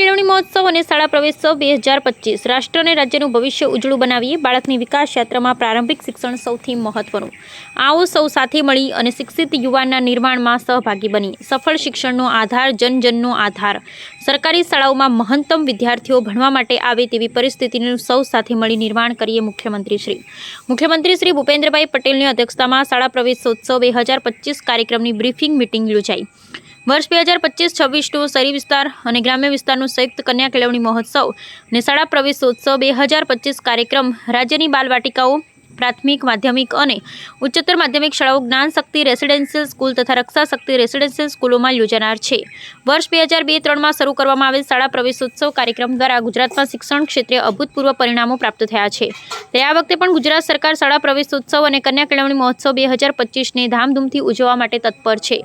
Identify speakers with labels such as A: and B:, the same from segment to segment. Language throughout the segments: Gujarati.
A: અને શાળા પ્રવેશોત્સવ બે હજાર પચીસ. રાષ્ટ્ર અને રાજ્યનું ભવિષ્ય ઉજળું બનાવીએ, બાળકની વિકાસ યાત્રામાં પ્રારંભિક શિક્ષણ સૌથી મહત્વનું. આવો સૌ સાથે મળી અને શિક્ષિત યુવાનના નિર્માણમાં સહભાગી બની. સફળ શિક્ષણનો આધાર, જનજનનો આધાર. સરકારી શાળાઓમાં મહત્તમ વિદ્યાર્થીઓ ભણવા માટે આવે તેવી પરિસ્થિતિનું સૌ સાથે મળી નિર્માણ કરીએ મુખ્યમંત્રી શ્રી મુખ્યમંત્રી શ્રી ભૂપેન્દ્રભાઈ પટેલની અધ્યક્ષતામાં શાળા પ્રવેશોત્સવ બે હજાર પચીસ કાર્યક્રમની બ્રીફિંગ મિટિંગ યોજાઈ. વર્ષ બે હજાર પચીસ છવ્વીસનું શહેરી વિસ્તાર અને ગ્રામ્ય વિસ્તારનું સંયુક્ત કન્યા કેળવણી મહોત્સવ અને શાળા પ્રવેશોત્સવ બે હજાર પચીસ કાર્યક્રમ રાજ્યની બાલવાટિકાઓ પ્રાથમિક, માધ્યમિક અને ઉચ્ચતર માધ્યમિક શાળાઓ જ્ઞાન શક્તિ રેસિડેન્શિયલ સ્કૂલ તથા રક્ષા શક્તિ રેસિડેન્શિયલ સ્કૂલોમાં યોજાનાર છે. વર્ષ બે હજાર બે ત્રણમાં શરૂ કરવામાં આવેલ શાળા પ્રવેશોત્સવ કાર્યક્રમ દ્વારા ગુજરાતમાં શિક્ષણ ક્ષેત્રે અભૂતપૂર્વ પરિણામો પ્રાપ્ત થયા છે. ત્યારે વખતે પણ ગુજરાત સરકાર શાળા પ્રવેશોત્સવ અને કન્યા કેળવણી મહોત્સવ બે હજાર પચીસને ધામધૂમથી ઉજવવા માટે તત્પર છે.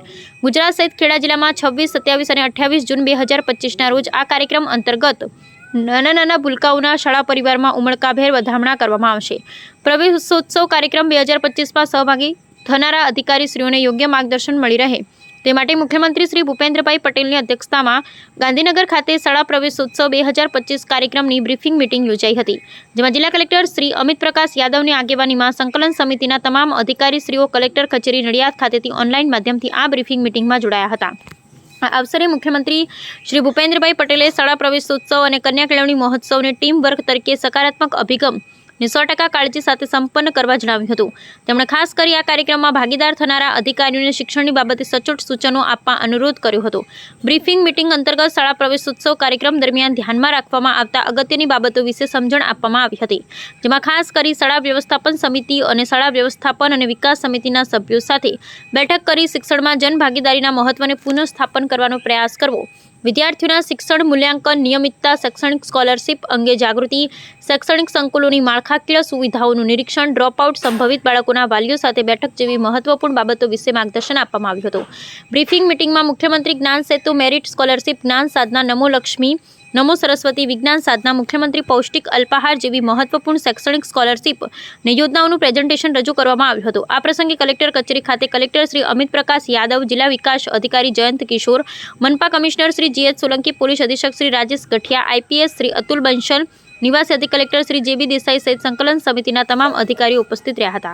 A: ગુજરાત સહિત ખેડા જિલ્લામાં છવ્વીસ, સત્યાવીસ અને અઠ્યાવીસ જૂન બે હજાર પચીસના રોજ આ કાર્યક્રમ અંતર્ગત નાના નાના ભૂલકાઓના શાળા પરિવારમાં ઉમળકાભેર વધામણા કરવામાં આવશે. પ્રવેશોત્સવ કાર્યક્રમ બે હજાર પચીસમાં સહભાગી થનારા અધિકારીશ્રીઓને યોગ્ય માર્ગદર્શન મળી રહે. તે માટે મુખ્યમંત્રી શ્રી ભૂપેન્દ્રભાઈ પટેલની અધ્યક્ષતામાં ગાંધીનગર ખાતે શાળા પ્રવેશોત્સવ બે હજાર પચીસ કાર્યક્રમની બ્રીફિંગ મિટિંગ યોજાઈ હતી, જેમાં જિલ્લા કલેક્ટર શ્રી અમિત પ્રકાશ યાદવની આગેવાનીમાં સંકલન સમિતિના તમામ અધિકારીશ્રીઓ, કલેક્ટર કચેરી નડિયાદ ખાતેથી ઓનલાઈન માધ્યમથી આ બ્રીફિંગ મિટિંગમાં જોડાયા હતા. આ અવસરે મુખ્યમંત્રી શ્રી ભૂપેન્દ્રભાઈ પટેલે શાળા પ્રવેશોત્સવ અને કન્યા કેળવણી મહોત્સવને ટીમ વર્ક તરીકે સકારાત્મક અભિગમ ને સો ટકા કાળજી સાથે સંપન્ન કરવા જણાવ્યું હતું. તેમણે ખાસ કરી આ કાર્યક્રમમાં ભાગીદાર થનારા અધિકારીઓને શિક્ષણની બાબતે સચોટ સૂચનો આપવા અનુરોધ કર્યો હતો. બ્રીફિંગ મિટિંગ અંતર્ગત શાળા પ્રવેશોત્સવ કાર્યક્રમ દરમિયાન ધ્યાનમાં રાખવામાં આવતા અગત્યની બાબતો વિશે સમજણ આપવામાં આવી હતી. જેમાં ખાસ કરી શાળા વ્યવસ્થાપન સમિતિ અને શાળા વ્યવસ્થાપન અને વિકાસ સમિતિના સભ્યો સાથે બેઠક કરી શિક્ષણમાં જનભાગીદારીના મહત્વને પુનઃસ્થાપન કરવાનો પ્રયાસ કરવો. વિદ્યાર્થીઓના શિક્ષણ મૂલ્યાંકન, નિયમિતતા, શૈક્ષણિક સ્કોલરશિપ અંગે જાગૃતિ, શૈક્ષણિક સંકુલોની માળખાકીય સુવિધાઓનું નિરીક્ષણ, ડ્રોપઆઉટ સંભવિત બાળકોના વાલીઓ સાથે બેઠક જેવી મહત્વપૂર્ણ બાબતો વિશે માર્ગદર્શન આપવામાં આવ્યું હતું. બ્રીફિંગ મિટિંગમાં મુખ્યમંત્રી જ્ઞાન સેતુ, મેરિટ સ્કોલરશિપ, જ્ઞાન સાધના, નમો લક્ષ્મી નમો સરસ્વતી વિજ્ઞાન સાધના મુખ્યમંત્રી પૌષ્ટિક અલ્પાહાર જેવી મહત્વપૂર્ણ શૈક્ષણિક સ્કોલરશિપ ને યોજનાઓનું પ્રેઝન્ટેશન રજૂ કરવામાં આવ્યું હતું. આ પ્રસંગે કલેક્ટર કચેરી ખાતે કલેક્ટર શ્રી અમિત પ્રકાશ યાદવ, જિલ્લા વિકાસ અધિકારી જયંત કિશોર, મનપા commissioner Shri GH Solanki, police અધિક્ષક શ્રી રાજેશ ગઠિયા આઈપીએસ શ્રી અતુલ બંશલ, નિવાસી અધિક કલેક્ટર શ્રી જેબી દેસાઈ સહિત સંકલન સમિતિના તમામ અધિકારીઓ ઉપસ્થિત રહ્યા હતા.